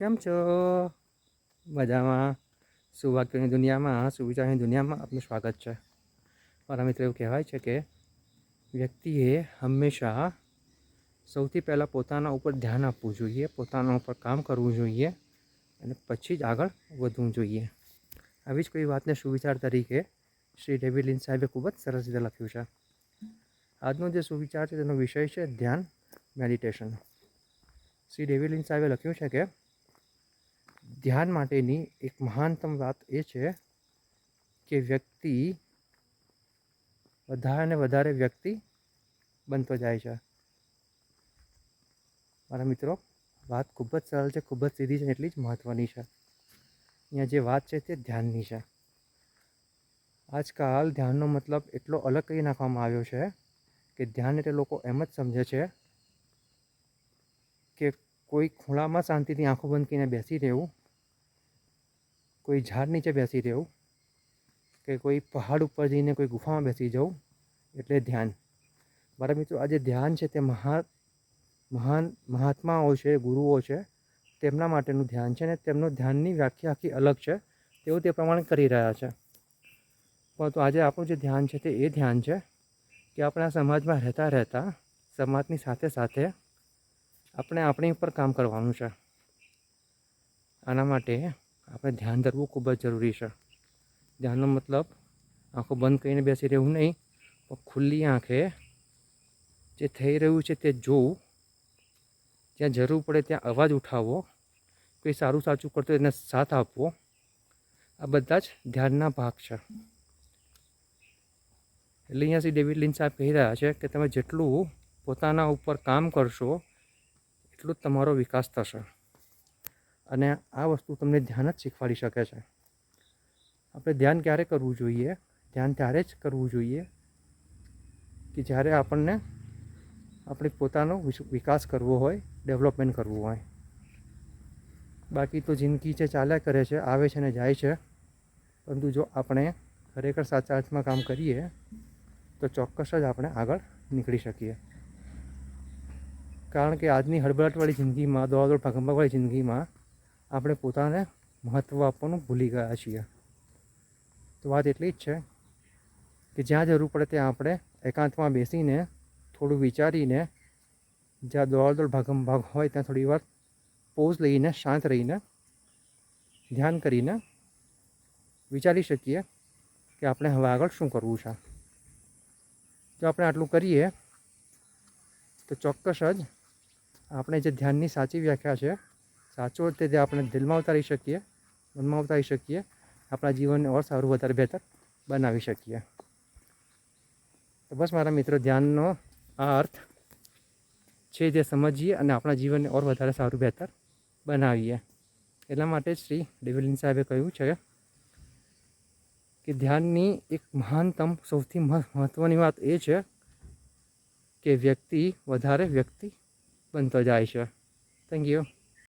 કેમ છો? મજામાં. સુવાક્યોની દુનિયામાં? સુવિચારની દુનિયામાં? આપનું સ્વાગત છે. મારા મિત્રો એવું કહેવાય છે કે વ્યક્તિએ હંમેશા સૌથી પહેલાં પોતાના ઉપર ધ્યાન આપવું જોઈએ, પોતાના ઉપર કામ કરવું જોઈએ અને પછી જ આગળ વધવું જોઈએ. આવી જ કોઈ વાતને સુવિચાર તરીકે શ્રી ડેવિડ લિન સાહેબે ખૂબ જ સરસ રીતે લખ્યું છે. આજનો જે સુવિચાર છે તેનો વિષય છે ધ્યાન મેડિટેશન. શ્રી ડેવિડ લિન સાહેબે લખ્યું છે કે ધ્યાન માટેની એક મહાનતમ વાત એ છે કે વ્યક્તિ વધારે ને વધારે વ્યક્તિ બનતો જાય છે. મારા મિત્રો, વાત ખૂબ જ સરળ છે, ખૂબ જ સીધી છે, એટલી જ મહત્ત્વની છે. અહીંયા જે વાત છે તે ધ્યાનની છે. આજકાલ ધ્યાનનો મતલબ એટલો અલગ કરી નાખવામાં આવ્યો છે કે ધ્યાન એટલે લોકો એમ જ સમજે છે કે કોઈ ખૂણામાં શાંતિથી આંખો બંધ કરીને બેસી રહેવું કોઈ ઝાડ નીચે બેસી રહેવું કે કોઈ પહાડ ઉપર જઈને કોઈ ગુફામાં બેસી જવું, એટલે ધ્યાન. મારા મિત્રો, આ જે ધ્યાન છે તે મહા, મહાન મહાત્માઓ છે, ગુરુઓ છે, તેમના માટેનું ધ્યાન છે અને તેમનું ધ્યાનની વ્યાખ્યા આખી અલગ છે. તેઓ તે પ્રમાણે કરી રહ્યા છે. પરંતુ આજે આપણું જે ધ્યાન છે તે એ ધ્યાન છે કે આપણા સમાજમાં રહેતા રહેતા સમાજની સાથે સાથે આપણે આપણી ઉપર કામ કરવાનું છે. આના માટે આપણે ધ્યાન ધરવું ખૂબ જ જરૂરી છે. ધ્યાનનો મતલબ આંખો બંધ કરીને બેસી રહેવું નહીં, પણ ખુલ્લી આંખે જે થઈ રહ્યું છે તે જોવું. જ્યાં જરૂર પડે ત્યાં અવાજ ઉઠાવવો, કોઈ સારું સાચું કરતો એને સાથ આપવો. આ બધા જ ધ્યાનના ભાગ છે. એટલે અહીંયા શ્રી ડેવિડ લિન સાહેબ કહી રહ્યા છે કે તમે જેટલું પોતાના ઉપર કામ કરશો, એટલું જ તમારો વિકાસ થશે. અને આ વસ્તુ તમને ધ્યાન જ શીખવાડી શકે છે. આપણે ધ્યાન ક્યારે કરવું જોઈએ? ધ્યાન ત્યારે જ કરવું જોઈએ કે જ્યારે આપણને આપણે પોતાનો વિકાસ કરવો હોય, ડેવલપમેન્ટ કરવું હોય. બાકી તો જિંદગી છે ચાલ્યા કરે છે, આવે છે ને જાય છે, પરંતુ જો આપણે ખરેખર સાચા અર્થમાં કામ કરીએ, તો ચોક્કસ જ આપણે આગળ નીકળી શકીએ. કારણ કે આજની હડબડાટવાળી જિંદગીમાં, દોડાદોડ ભાગમભાગવાળી જિંદગીમાં આપણે પોતાને મહત્ત્વ આપવાનું ભૂલી ગયા છીએ. તો વાત એટલી જ છે કે જ્યાં જરૂર પડે ત્યાં આપણે એકાંતમાં બેસીને થોડું વિચારીને જ્યાં દોડાદોડ ભાગમ ભાગ હોય ત્યાં થોડી વાર પોઝ લઈને, શાંત રહીને, ધ્યાન કરીને વિચારી શકીએ કે આપણે હવે આગળ શું કરવું છે. જો આપણે આટલું કરીએ તો ચોક્કસ જ આપણે જે ધ્યાનની સાચી વ્યાખ્યા છે સાચો તે આપણે દિલમાં ઉતારી શકીએ, મનમાં ઉતારી શકીએ, આપણા જીવનને ઓર સારું, વધારે બહેતર બનાવી શકીએ. તો બસ મારા મિત્રો, ધ્યાનનો આ અર્થ છે જે સમજીએ અને આપણા જીવનને ઓર વધારે સારું, બહેતર બનાવીએ. એટલા માટે શ્રી ડેવિલિન સાહેબે કહ્યું છે કે ધ્યાનની એક મહાનતમ, સૌથી મહત્ત્વની વાત એ છે કે વ્યક્તિ, વધારે વ્યક્તિ બનતો જાય છે. Thank you